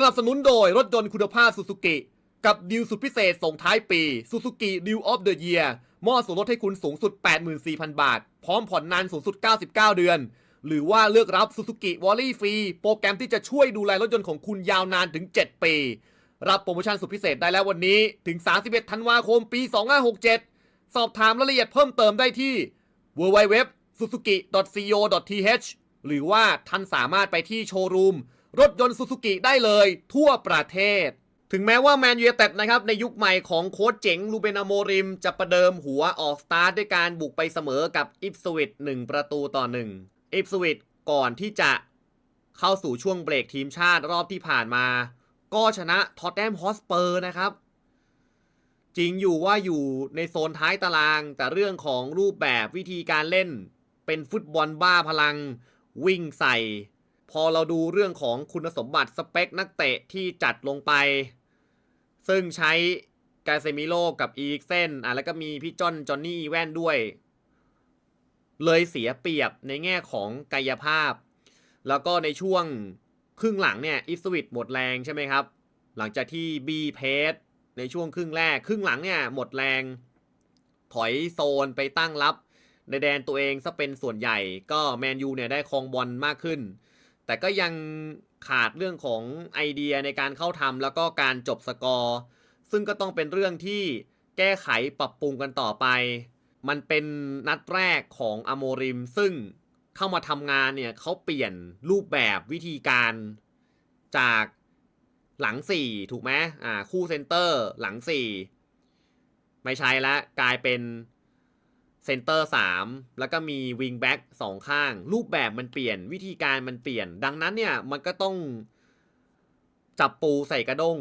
สนับสนุนโดยรถยนต์คุณภาพ Suzuki กับดีลสุดพิเศษส่งท้ายปี Suzuki Deal of the Year มอบส่วนลดให้คุณสูงสุด 84,000 บาท พร้อมผ่อนนานสูงสุด 99 เดือน หรือว่าเลือกรับ Suzuki w a l l y ฟรีโปรแกรมที่จะช่วยดูแลรถยนต์ของคุณยาวนานถึง 7 ปี รับโปรโมชั่นสุดพิเศษได้แล้ววันนี้ถึง 31 ธันวาคมปี 2567 สอบถามรายละเอียดเพิ่มเติมได้ที่ www.suzuki.co.th หรือว่าท่านสามารถไปที่โชว์รูม รถยนต์ซูซูกิได้เลยทั่วประเทศ ถึงแม้ว่าแมนยูเต็ดนะครับในยุคใหม่ของโค้ชเจ๋งลูเบนาโมริม จะประเดิมหัวออกสตาร์ทด้วยการบุกไปเสมอกับอิฟสวิตหนึ่งประตูต่อหนึ่งอิฟสวิตก่อนที่จะเข้าสู่ช่วงเบรกทีมชาติรอบที่ผ่านมา ก็ชนะท็อตแนมฮอสเปอร์นะครับจริงอยู่ว่าอยู่ในโซนท้ายตาราง แต่เรื่องของรูปแบบวิธีการเล่น เป็นฟุตบอลบ้าพลัง วิ่งใส่ พอเราดูเรื่องของคุณสมบัติสเปคนักเตะที่จัดลงไป ซึ่งใช้กาเซมิโลกับอีกเซนอะแล้วก็มีพี่จอนจอนนี่อีแวนด้วย เลยเสียเปรียบในแง่ของกายภาพ แล้วก็ในช่วงครึ่งหลังเนี่ยอิสวิตหมดแรงใช่ไหมครับ หลังจากที่บีเพสในช่วงครึ่งแรก ครึ่งหลังเนี่ยหมดแรง ถอยโซนไปตั้งรับ ในแดนตัวเองซะเป็นส่วนใหญ่ ก็แมนยูเนี่ยได้ครองบอลมากขึ้น แต่ก็ยังขาดเรื่องของไอเดียในการเข้าทำแล้วก็การจบสกอร์ ซึ่งก็ต้องเป็นเรื่องที่แก้ไขปรับปรุงกันต่อไป มันเป็นนัดแรกของอโมริม ซึ่งเข้ามาทำงานเนี่ยเขาเปลี่ยนรูปแบบวิธีการจากหลัง 4 ถูกไหมอ่าคู่เซนเตอร์หลัง 4 ไม่ใช่ละกลายเป็น เซนเตอร์3แล้วก็มีวิงแบ็กสองข้าง รูปแบบมันเปลี่ยนวิธีการมันเปลี่ยน ดังนั้นเนี่ยมันก็ต้องจับปูใส่กระด้ง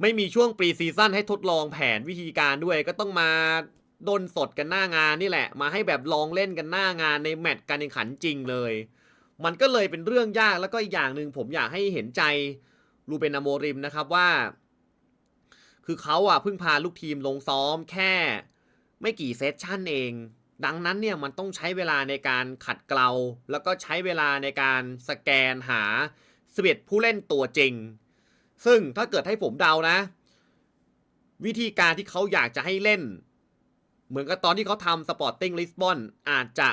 ไม่มีช่วงปรีซีซั่นให้ทดลองแผนวิธีการด้วยก็ต้องมาดนสดกันหน้างานนี่แหละ มาให้แบบลองเล่นกันหน้างานในแมตช์การแข่งขันจริงเลย มันก็เลยเป็นเรื่องยากแล้วก็อีกอย่างหนึ่งผมอยากให้เห็นใจรูเบนอโมริมนะครับว่า คือเขาอะเพิ่งพาลูกทีมลงซ้อมแค่ ไม่กี่เซสชั่นเอง ดังนั้นเนี่ยมันต้องใช้เวลาในการขัดเกลา แล้วก็ใช้เวลาในการสแกนหาสเวตผู้เล่นตัวจริง ซึ่งถ้าเกิดให้ผมเดานะ วิธีการที่เขาอยากจะให้เล่น เหมือนกับตอนที่เขาทำสปอร์ติ้งลิสบอนอาจจะ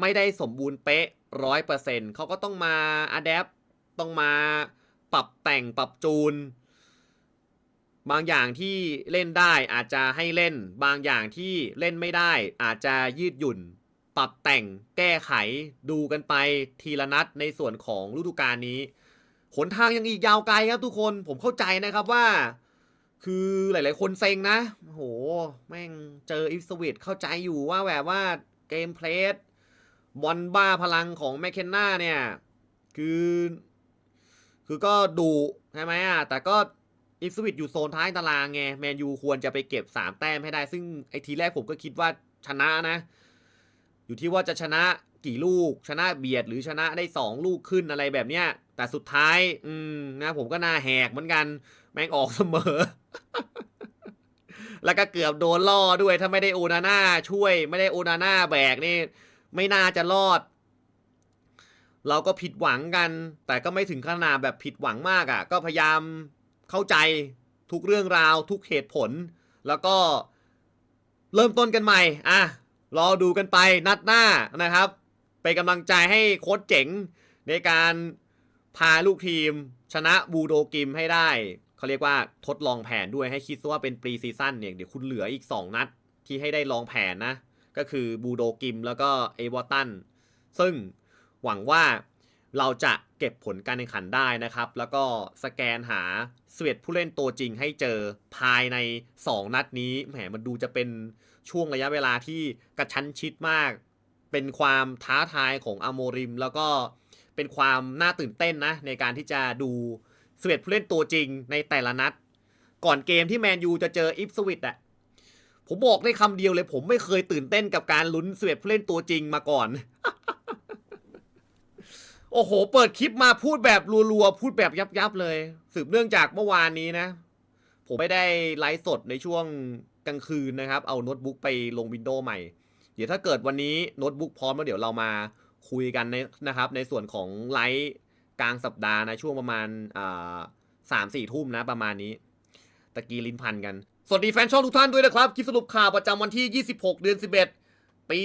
ไม่ได้สมบูรณ์เป๊ะร้อยเปอร์เซ็นต์เขาก็ต้องมาอัดแอปต้องมาปรับแต่งปรับจูน บางอย่างที่เล่นได้อาจจะให้เล่น บางอย่างที่เล่นไม่ได้ อาจจะยืดหยุ่น ปรับแต่งแก้ไขดูกันไปทีละนัดในส่วนของฤดูกาลนี้หนทางยังอีกยาวไกลครับทุกคนผมเข้าใจนะครับว่า คือหลาย ๆ คนเซ็งนะโอ้โหแม่งเจออิฟสวิตเข้าใจอยู่ว่าแบบว่าเกมเพลสบอลบ้าพลังของแมคเคนนาเนี่ย คือ คือก็ดูใช่ไหมอะแต่ก็ อิฟสวิตอยู่โซนท้ายตารางไงแมนยูควรจะไปเก็บ 3 แต้มให้ได้ ซึ่งไอทีแรกผมก็คิดว่าชนะนะ อยู่ที่ว่าจะชนะกี่ลูก ชนะเบียดหรือชนะได้ 2 ลูกขึ้นอะไรแบบเนี้ย แต่สุดท้ายอืมนะผมก็น่าแหกเหมือนกัน แม่งออกเสมอ แล้วก็เกือบโดนล่อด้วยถ้าไม่ได้โอนาน่าช่วย ไม่ได้โอนาน่าแบกนี่ ไม่น่าจะรอดเราก็ผิดหวังกัน แต่ก็ไม่ถึงขนาดแบบผิดหวังมากอะ่ะ ก็พยายาม เข้าใจทุกเรื่องราวทุกเหตุผล แล้วก็เริ่มต้นกันใหม่ อะ รอดูกันไปนัดหน้านะครับ เป็นกำลังใจให้โค้ชเจ๋ง ในการพาลูกทีม ชนะบูโดกิมให้ได้ เขาเรียกว่าทดลองแผนด้วยให้คิดซะว่าเป็นปรีซีซั่นเนี่ยเดี๋ยวคุณเหลืออีก 2 นัดที่ให้ได้ลองแผนนะ ก็คือบูโดกิมแล้วก็เอเวอร์ตันซึ่งหวังว่า เราจะเก็บผลการแข่งขันได้นะครับ แล้วก็สแกนหาสเวตผู้เล่นตัวจริงให้เจอภายใน 2 นัดนี้แหมมันดูจะเป็นช่วงระยะเวลาที่กระชั้นชิดมาก เป็นความท้าทายของอโมริม แล้วก็เป็นความน่าตื่นเต้นนะ ในการที่จะดูสเวตผู้เล่นตัวจริงในแต่ละนัด ก่อนเกมที่แมนยูจะเจออิฟสวิตอะผมบอกได้คำเดียวเลย ผมไม่เคยตื่นเต้นกับการลุ้นสเวตผู้เล่นตัวจริงมาก่อน โอ้โห เปิดคลิปมาพูดแบบรัวๆ พูดแบบยับๆเลย สืบเนื่องจากเมื่อวานนี้นะ ผมไม่ได้ไลฟ์สดในช่วงกลางคืนนะครับ เอาโน้ตบุ๊กไปลงวินโดว์ใหม่ เดี๋ยวถ้าเกิดวันนี้โน้ตบุ๊กพร้อมแล้วเดี๋ยวเรามาคุยกันในนะครับ ในส่วนของไลฟ์กลางสัปดาห์นะช่วงประมาณสามสี่ทุ่มนะประมาณนี้ ตะกี้ลิ้นพันกัน สวัสดีแฟนช่องทุกท่านด้วยนะครับ คลิปสรุปข่าวประจำวันที่ 26 เดือน 11 ปี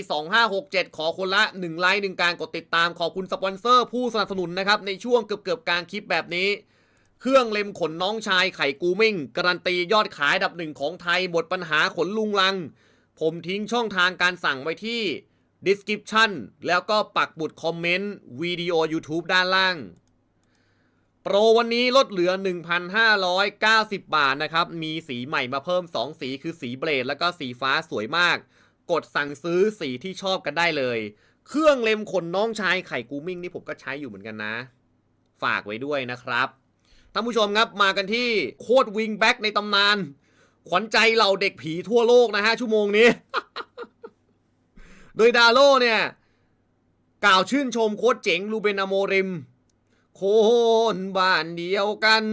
2567 ขอคนละ 1 ไลค์1การกดติดตามขอบคุณสปอนเซอร์ผู้สนับสนุนนะครับ ในช่วงเกือบเกือบกลางคลิปแบบนี้ เครื่องเล็มขนน้องชายไข่กูมิ่ง การันตียอดขายดับหนึ่งของไทยหมดปัญหาขนลุงลัง ผมทิ้งช่องทางการสั่งไว้ที่ description แล้วก็ปักบุดคอมเมนต์วิดีโอ YouTube ด้านล่าง โปรวันนี้ลดเหลือ 1,590 บาทนะครับ มีสีใหม่มาเพิ่ม 2 สีคือสีเบรดแล้วก็สีฟ้าสวยมาก กดสั่งซื้อสีที่ชอบกันได้เลย เครื่องเล็มขนน้องชายไข่กูมิ่งนี่ผมก็ใช้อยู่เหมือนกันนะ ฝากไว้ด้วยนะครับท่านผู้ชมครับมากันที่โคตรวิงแบ็กในตำนาน ขวัญใจเหล่าเด็กผีทั่วโลกนะฮะ ชั่วโมงนี้ โดยดาโลเนี่ย กล่าวชื่นชมโค้ชเจ๋งลูเบนอโมริม โคนบ้านเดียวกัน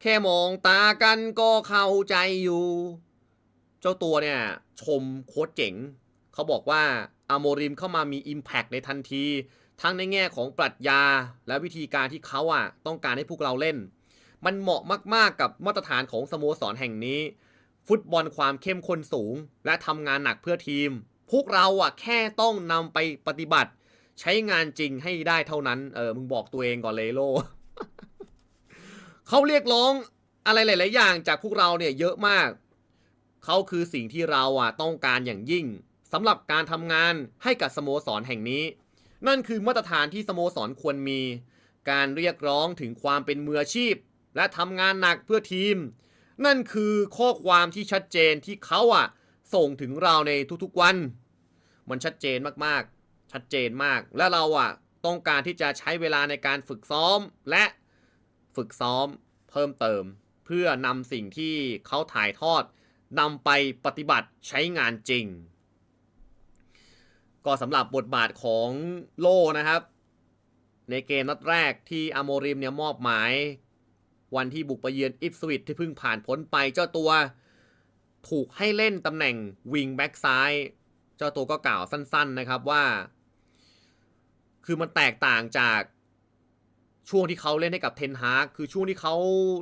แค่มองตากันก็เข้าใจอยู่ เจ้าตัวเนี่ย ชมโค้ชเจ๋ง เขาบอกว่าอโมริมเข้ามามี Impact ในทันที ทั้งในแง่ของปรัชญา และวิธีการที่เขาอะต้องการให้พวกเราเล่น มันเหมาะมากๆกับมาตรฐานของสโมสรแห่งนี้ ฟุตบอลความเข้มข้นสูง และทำงานหนักเพื่อทีม พวกเราอะแค่ต้องนำไปปฏิบัติ ใช้งานจริงให้ได้เท่านั้นเออมึงบอกตัวเองก่อนเลยโลเขาเรียกร้องอะไรหลาย ๆ อย่างจากพวกเราเนี่ยเยอะมาก เขาคือสิ่งที่เราอะต้องการอย่างยิ่งสำหรับการทำงานให้กับสโมสรแห่งนี้ นั่นคือมาตรฐานที่สโมสรควรมี การเรียกร้องถึงความเป็นมืออาชีพ และทำงานหนักเพื่อทีม นั่นคือข้อความที่ชัดเจนที่เขาอะส่งถึงเราในทุกๆวัน มันชัดเจนมากๆ ชัดเจนมาก และเราอะต้องการที่จะใช้เวลาในการฝึกซ้อมและฝึกซ้อมเพิ่มเติม เพื่อนำสิ่งที่เขาถ่ายทอด นำไปปฏิบัติใช้งานจริง ก็สำหรับบทบาทของโลนะครับ ในเกมนัดแรกที่อโมริมเนี่ยมอบหมาย วันที่บุกไปเยือนอิฟสวิตที่เพิ่งผ่านพ้นไปเจ้าตัวถูกให้เล่นตำแหน่งวิงแบ็กซ้าย เจ้าตัวก็กล่าวสั้นๆนะครับว่า คือมันแตกต่างจาก ช่วงที่เขาเล่นให้กับเทนฮากคือช่วงที่เขา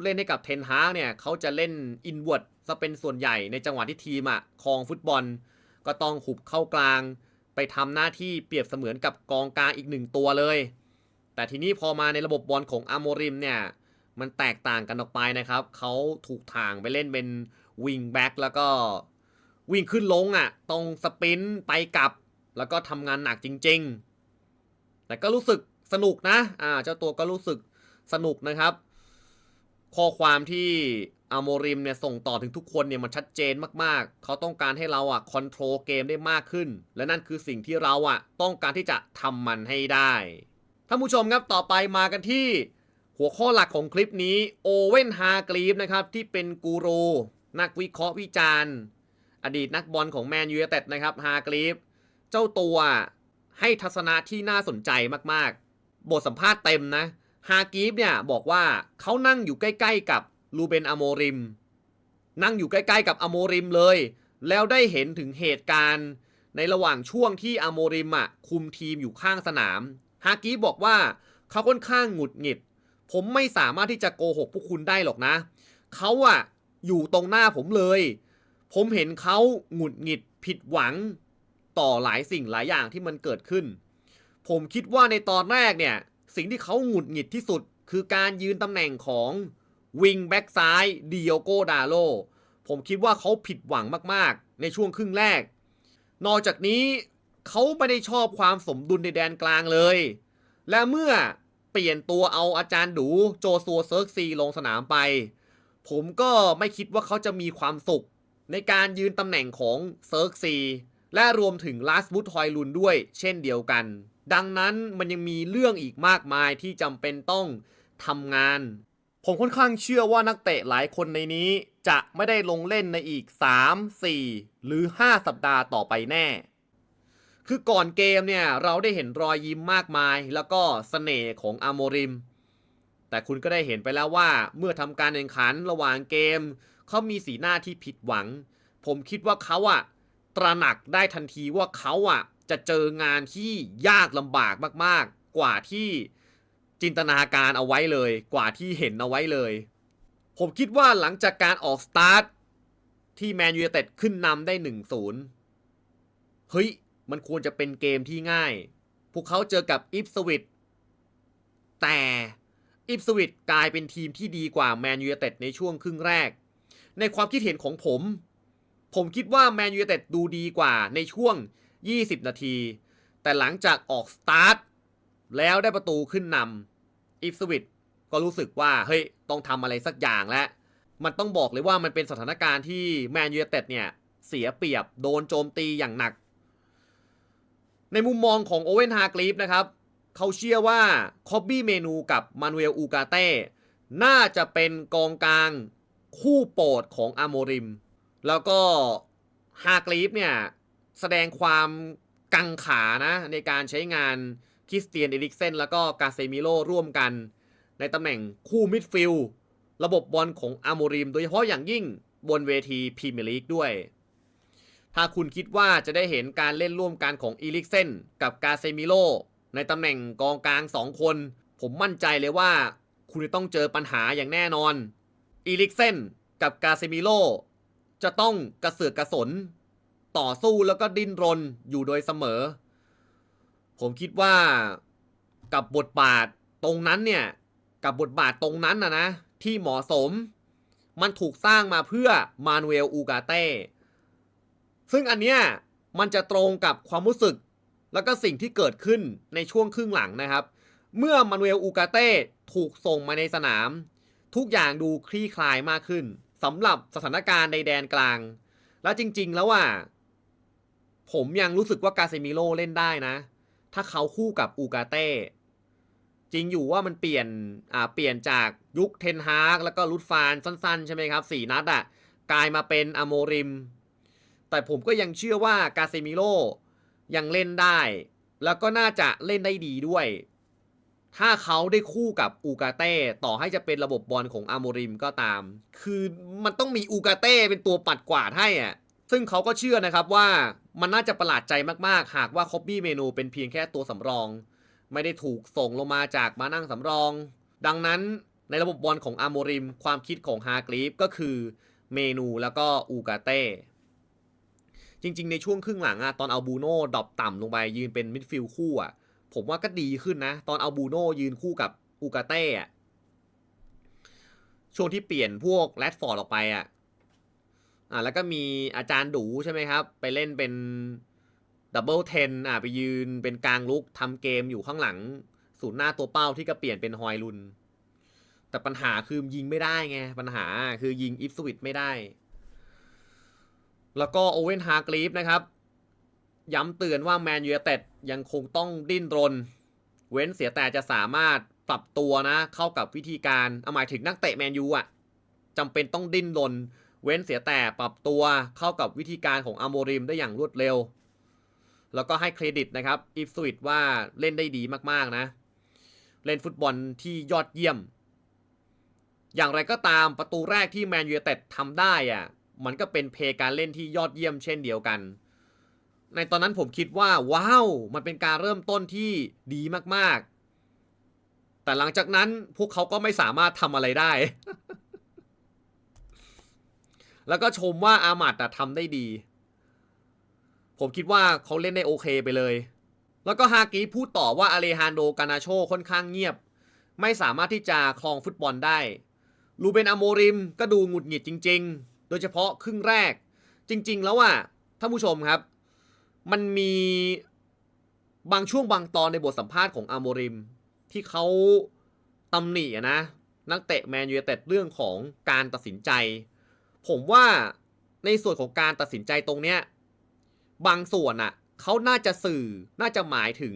เล่นให้กับเทนฮากเนี่ยเขาจะเล่นอินเวิร์ดซะเป็นส่วนใหญ่ในจังหวะที่ทีมอะครองฟุตบอล ก็ต้องหุบเข้ากลาง ไปทำหน้าที่เปรียบเสมือนกับกองกลางอีกหนึ่งตัวเลย แต่ทีนี้พอมาในระบบบอลของอาโมริมเนี่ยมันแตกต่างกันออกไปนะครับ เขาถูกทางไปเล่นเป็นวิงแบ็กแล้วก็วิ่งขึ้นลงอะ่ะตรงสปินไปกลับ แล้วก็ทำงานหนักจริง ๆ แต่ก็รู้สึก สนุกนะ อ่า เจ้าตัวก็รู้สึกสนุกนะครับ ข้อความที่อาโมริมเนี่ยส่งต่อถึงทุกคนเนี่ยมันชัดเจนมากๆ เขาต้องการให้เราอะคอนโทรลเกมได้มากขึ้น และนั่นคือสิ่งที่เราอะต้องการที่จะทำมันให้ได้ท่านผู้ชมครับต่อไปมากันที่หัวข้อหลักของคลิปนี้โอเว่นฮากรีฟนะครับที่เป็นกูรูนักวิเคราะห์วิจารณ์ อดีตนักบอลของแมนยู i นเต็ดนะครับฮากรีฟเจ้าตัวให้ทัศนะที่น่าสนใจมากๆ บทสัมภาษณ์เต็มนะฮากีฟเนี่ยบอกว่าเขานั่งอยู่ใกล้ ๆ กับลูเบนอโมริม นั่งอยู่ใกล้ๆกับอโมริมเลย แล้วได้เห็นถึงเหตุการณ์ ในระหว่างช่วงที่อโมริมอะคุมทีมอยู่ข้างสนามฮากีบอกว่าเขาค่อนข้างหงุดหงิด ผมไม่สามารถที่จะโกหกพวกคุณได้หรอกนะเขาอะอยู่ตรงหน้าผมเลย ผมเห็นเขาหงุดหงิดผิดหวังต่อหลายสิ่งหลายอย่างที่มันเกิดขึ้น ผมคิดว่าในตอนแรกเนี่ย สิ่งที่เขาหงุดหงิดที่สุด คือการยืนตำแหน่งของวิงแบ็กซ้ายดิโอโกดาโลผมคิดว่าเขาผิดหวังมากๆ ในช่วงครึ่งแรก นอกจากนี้เขาไม่ได้ชอบความสมดุลในแดนกลางเลย และเมื่อเปลี่ยนตัวเอาอาจารย์ดูโจซัวเซิร์กซีลงสนามไป ผมก็ไม่คิดว่าเขาจะมีความสุข ในการยืนตำแหน่งของเซิร์กซีและรวมถึงลาสบุตฮอยลุนด้วย เช่นเดียวกัน ดังนั้นมันยังมีเรื่องอีกมากมายที่จำเป็นต้องทำงาน ผมค่อนข้างเชื่อว่านักเตะหลายคนในนี้ จะไม่ได้ลงเล่นในอีก 3 4 หรือ 5 สัปดาห์ต่อไปแน่ คือก่อนเกมเนี่ย เราได้เห็นรอยยิ้มมากมาย แล้วก็สเสน่ห์ของอาโมริม แต่คุณก็ได้เห็นไปแล้วว่าเมื่อทำการแข่งขันระหว่างเกม เขามีสีหน้าที่ผิดหวัง ผมคิดว่าเขาอะตระหนักได้ทันทีว่าเขาอะ จะเจองานที่ยากลำบากมาก ๆ กว่าที่จินตนาการเอาไว้เลย กว่าที่เห็นเอาไว้เลย ผมคิดว่าหลังจากการออกสตาร์ทที่แมนยูเต็ดขึ้นนำได้ 1-0 เฮ้ย มันควรจะเป็นเกมที่ง่าย พวกเขาเจอกับอิฟสวิตแต่อิฟสวิตกลายเป็นทีมที่ดีกว่าแมนยูเต็ดในช่วงครึ่งแรก ในความคิดเห็นของผม ผมคิดว่าแมนยูเต็ดดูดีกว่าในช่วง 20 นาที แต่หลังจากออกสตาร์ทแล้วได้ประตูขึ้นนำอิฟสวิตก็รู้สึกว่า เฮ้ย ต้องทำอะไรสักอย่างแล้ว มันต้องบอกเลยว่ามันเป็นสถานการณ์ที่แมนยูเต็ดเนี่ย เสียเปรียบโดนโจมตีอย่างหนัก ในมุมมองของโอเวนฮากรีฟนะครับ เขาเชื่อว่าคอบบี้เมนูกับมานูเอลอูกาเต้น่าจะเป็นกองกลางคู่โปรดของอาโมริม แล้วก็ฮากรีฟเนี่ย แสดงความกังขานะ ในการใช้งานคริสเตียนเอริกเซนแล้วก็กาเซมิโลร่วมกัน ในตำแหน่งคู่มิดฟิลด์ระบบบอลของอาโมริม โดยเฉพาะอย่างยิ่งบนเวทีพรีเมียร์ลีกด้วย ถ้าคุณคิดว่าจะได้เห็นการเล่นร่วมกันของอีลิกเซนกับกาเซมิโลในตำแหน่งกองกลาง 2 คน ผมมั่นใจเลยว่า คุณจะต้องเจอปัญหาอย่างแน่นอนอีลิกเซนกับกาเซมิโลจะต้องกระเสือกกระสน ต่อสู้แล้วก็ดิ้นรนอยู่โดยเสมอ ผมคิดว่ากับบทบาทตรงนั้นเนี่ย กับบทบาทตรงนั้นนะนะ ที่เหมาะสม มันถูกสร้างมาเพื่อมานูเอลอูกาเต้ซึ่งอันเนี้ยมันจะตรงกับความรู้สึก แล้วก็สิ่งที่เกิดขึ้นในช่วงครึ่งหลังนะครับ เมื่อมานูเอลอูกาเต้ถูกส่งมาในสนาม ทุกอย่างดูคลี่คลายมากขึ้นสำหรับสถานการณ์ในแดนกลาง แล้วจริง ๆ แล้วว่า ผมยังรู้สึกว่ากาเซมิโลเล่นได้นะ ถ้าเขาคู่กับอูกาเต้จริงอยู่ว่ามันเปลี่ยนอ่าเปลี่ยนจากยุคเทนฮากแล้วก็ลุดฟานสั้น ๆ ใช่ไหมครับสี่นัดอะกลายมาเป็นอโมริม แต่ผมก็ยังเชื่อว่ากาเซมิโลยังเล่นได้ แล้วก็น่าจะเล่นได้ดีด้วย ถ้าเขาได้คู่กับอูกาเต้ต่อให้จะเป็นระบบบอลของอาโมริมก็ตาม คือมันต้องมีอูกาเต้เป็นตัวปัดกวาดให้อะซึ่งเขาก็เชื่อนะครับว่า มันน่าจะประหลาดใจมากๆ หากว่าคอบบี้เมนูเป็นเพียงแค่ตัวสำรอง ไม่ได้ถูกส่งลงมาจากมานั่งสำรอง ดังนั้นในระบบบอลของอาโมริม ความคิดของฮากรีฟก็คือเมนูแล้วก็อูกาเต้ จริงๆ ในช่วงครึ่งหลังอะตอนเอาบูโน่ดรอปต่ำลงไปยืนเป็นมิดฟิลด์คู่อะผมว่าก็ดีขึ้นนะ ตอนเอาบูโน่ยืนคู่กับอูกาเต้อะช่วงที่เปลี่ยนพวกแรดฟอร์ดออกไปอะ อ่าแล้วก็มีอาจารย์ดูใช่ไหมครับ ไปเล่นเป็นดับเบิลเทนอ่าไปยืนเป็นกลางลุกทำเกมอยู่ข้างหลังศูนย์หน้าตัวเป้าที่ก็เปลี่ยนเป็นฮอยลุน แต่ปัญหาคือยิงไม่ได้ไง ปัญหาคือยิงอิฟสวิตไม่ได้ แล้วก็โอเวนฮากรีฟนะครับ ย้ำเตือนว่าแมนยูเต็ดยังคงต้องดิ้นรน เว้นเสียแต่จะสามารถปรับตัวนะ เข้ากับวิธีการเอาหมายถึงนักเตะแมนยูอะจำเป็นต้องดิ้นรน เว้นเสียแต่ปรับตัวเข้ากับวิธีการของอาโมริมได้อย่างรวดเร็ว แล้วก็ให้เครดิตนะครับอิฟสวิตว่าเล่นได้ดีมากๆนะ เล่นฟุตบอลที่ยอดเยี่ยม อย่างไรก็ตามประตูแรกที่แมนยูเต็ดทำได้อะมันก็เป็นเพลย์การเล่นที่ยอดเยี่ยมเช่นเดียวกัน ในตอนนั้นผมคิดว่าว้าว มันเป็นการเริ่มต้นที่ดีมากๆ แต่หลังจากนั้นพวกเขาก็ไม่สามารถทำอะไรได้ แล้วก็ชมว่าอามัดอะทำได้ดี ผมคิดว่าเขาเล่นได้โอเคไปเลย แล้วก็ฮากิพูดต่อว่าอเลฮานโดกานาโชค่อนข้างเงียบ ไม่สามารถที่จะคลองฟุตบอลได้ลูเบนอโมริมก็ดูหงุดหงิดจริง ๆ โดยเฉพาะครึ่งแรก จริง ๆ แล้วอะท่านผู้ชมครับ มันมีบางช่วงบางตอนในบทสัมภาษณ์ของอาโมริม ที่เขาตำหนิอะนะ นักเตะแมนยูเต็ดเรื่องของการตัดสินใจ ผมว่าในส่วนของการตัดสินใจตรงเนี้ย บางส่วนอะเขาน่าจะสื่อน่าจะหมายถึง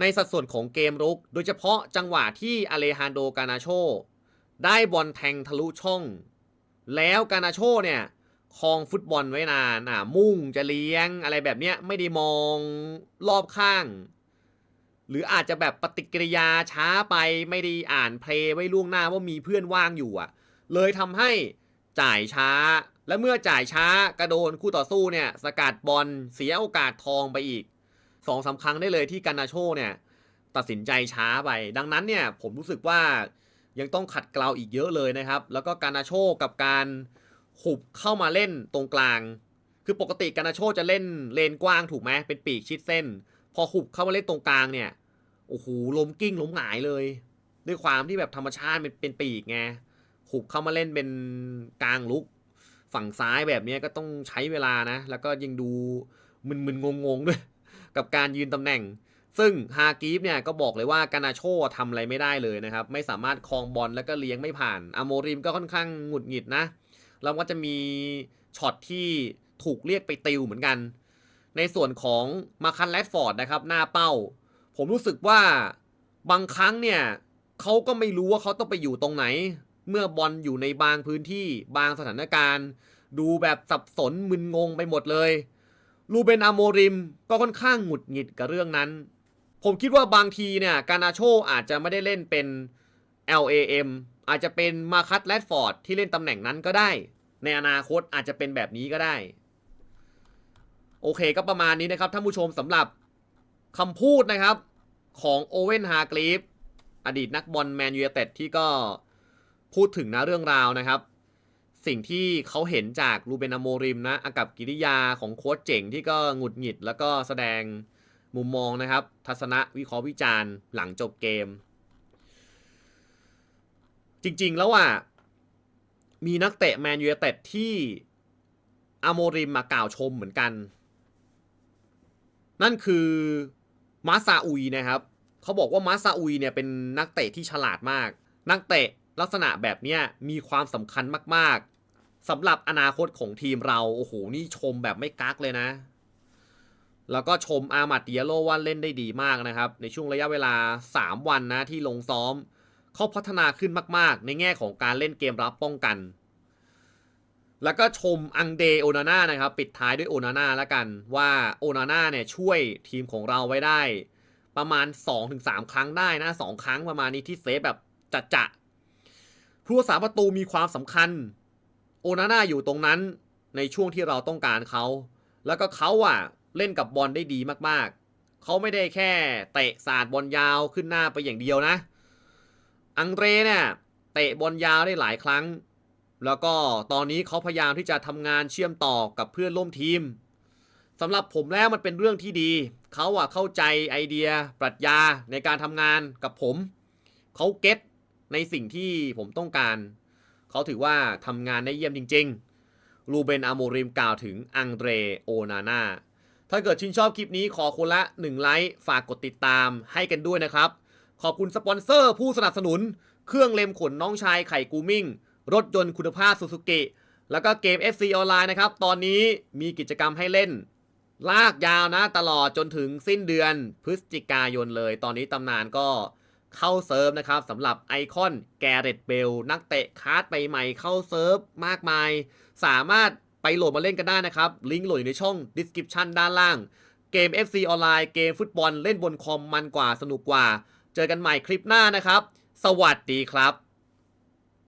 ในสัดส่วนของเกมรุก โดยเฉพาะจังหวะที่อเลฮานโดกานาโช ได้บอลแทงทะลุช่อง แล้วกานาโชเนี่ยคลองฟุตบอลไว้นานอะมุ่งจะเลี้ยงอะไรแบบเนี้ยไม่ได้มองรอบข้าง หรืออาจจะแบบปฏิกิริยาช้าไปไม่ได้อ่านเพลย์ไว้ล่วงหน้าว่ามีเพื่อนว่างอยู่อะ เลยทำให้ จ่ายช้า และเมื่อจ่ายช้ากระโดนคู่ต่อสู้เนี่ยสกัดบอลเสียโอกาสทองไปอีกสองสาครั้งได้เลยที่กานาโชเนี่ยตัดสินใจช้าไป ดังนั้นเนี่ยผมรู้สึกว่ายังต้องขัดเกลาอีกเยอะเลยนะครับ แล้วก็การนาโชกับการหุบเข้ามาเล่นตรงกลาง คือปกติการนาโชจะเล่นเลนกว้างถูกไหมเป็นปีกชิดเส้น พอหุบเข้ามาเล่นตรงกลางเนี่ยโอ้โหล้มกิ้งล้มหงายเลย ด้วยความที่แบบธรรมชาติเป็นเป็นปีกไง หุบเข้ามาเล่นเป็นกลางลุก ฝั่งซ้ายแบบนี้ก็ต้องใช้เวลานะ แล้วก็ยังดูมึนๆงงๆด้วย กับการยืนตำแหน่ง ซึ่งฮากีฟเนี่ยก็บอกเลยว่าการนาโชทำอะไรไม่ได้เลยนะครับ ไม่สามารถคลองบอลแล้วก็เลี้ยงไม่ผ่านอโมริมก็ค่อนข้างหงุดหงิดนะแล้วก็จะมีช็อตที่ถูกเรียกไปติวเหมือนกัน ในส่วนของมาคันแรดฟอร์ดนะครับ หน้าเป้า ผมรู้สึกว่าบางครั้งเนี่ยเขาก็ไม่รู้ว่าเขาต้องไปอยู่ตรงไหน เมื่อบอลอยู่ในบางพื้นที่บางสถานการณ์ ดูแบบสับสนมึนงงไปหมดเลยลูเบนอโมริมก็ค่อนข้างหงุดหงิดกับเรื่องนั้น ผมคิดว่าบางทีเนี่ยการาโชอาจจะไม่ได้เล่นเป็น LAM อาจจะเป็นมาคัตแรดฟอร์ดที่เล่นตำแหน่งนั้นก็ได้ ในอนาคตอาจจะเป็นแบบนี้ก็ได้ โอเคก็ประมาณนี้นะครับท่านผู้ชมสำหรับคำพูดนะครับของโอเวนฮากรีฟอดีตนักบอลแมนยูไนเต็ดที่ก็ พูดถึงนะเรื่องราวนะครับ สิ่งที่เขาเห็นจากลูเบนอาโมริมนะอากับกิริยาของโค้ชเจ๋งที่ก็หงุดหงิด แล้วก็แสดงมุมมองนะครับ ทัศนะวิเคราะห์วิจารณ์หลังจบเกม จริงๆแล้วอะมีนักเตะแมนยูเต็ดที่อโมริมมากล่าวชมเหมือนกัน นั่นคือมาซาอุยนะครับ เขาบอกว่ามาซาอุยเนี่ยเป็นนักเตะที่ฉลาดมาก นักเตะ ลักษณะแบบเนี้ยมีความสำคัญมากๆสำหรับอนาคตของทีมเราโอ้โหนี่ชมแบบไม่กักเลยนะ แล้วก็ชมอามัดดิยาโลว่าเล่นได้ดีมากนะครับ ในช่วงระยะเวลา 3 วันนะที่ลงซ้อมเขาพัฒนาขึ้นมาก ๆ ในแง่ของการเล่นเกมรับป้องกัน แล้วก็ชมอังเดโอนาน่านะครับ ปิดท้ายด้วยโอนาน่าแล้วกัน ว่าโอนาน่าเนี่ยช่วยทีมของเราไว้ได้ ประมาณ 2-3 ครั้งได้นะ 2 ครั้งประมาณนี้ที่เซฟแบบจัดจะ ผู้รักษาประตูมีความสำคัญ โอนาน่าอยู่ตรงนั้นในช่วงที่เราต้องการเขา แล้วก็เขาอะเล่นกับบอลได้ดีมากๆ เขาไม่ได้แค่เตะสาดบอลยาวขึ้นหน้าไปอย่างเดียวนะ อังเดรเนี่ยเตะบอลยาวได้หลายครั้ง แล้วก็ตอนนี้เขาพยายามที่จะทำงานเชื่อมต่อกับเพื่อนร่วมทีมสำหรับผมแล้วมันเป็นเรื่องที่ดี เขาอะเข้าใจไอเดีย ปรัชญาในการทำงานกับผม เขาเก็ต ในสิ่งที่ผมต้องการ เขาถือว่าทำงานได้เยี่ยมจริงๆลูเบนอาโมริมกล่าวถึงอังเดรโอนาน่าถ้าเกิดชื่นชอบคลิปนี้ขอคนละ 1 ไลค์ฝากกดติดตามให้กันด้วยนะครับ ขอบคุณสปอนเซอร์ผู้สนับสนุน เครื่องเล็มขนน้องชายไข่กูมิ่ง รถยนต์คุณภาพซูซูกิแล้วก็เกม FC ออนไลน์นะครับ ตอนนี้มีกิจกรรมให้เล่น ลากยาวนะตลอดจนถึงสิ้นเดือนพฤศจิกายนเลย ตอนนี้ตำนานก็ เข้าเซิร์ฟนะครับสำหรับไอคอนแกเรตเบลนักเตะคาร์ดใหม่ๆเข้าเซิร์ฟมากมาย สามารถไปโหลดมาเล่นกันได้นะครับ ลิงก์โหลดอยู่ในช่อง description ด้านล่าง เกม FC ออนไลน์เกมฟุตบอลเล่นบนคอมมันกว่าสนุกกว่า เจอกันใหม่คลิปหน้านะครับ สวัสดีครับ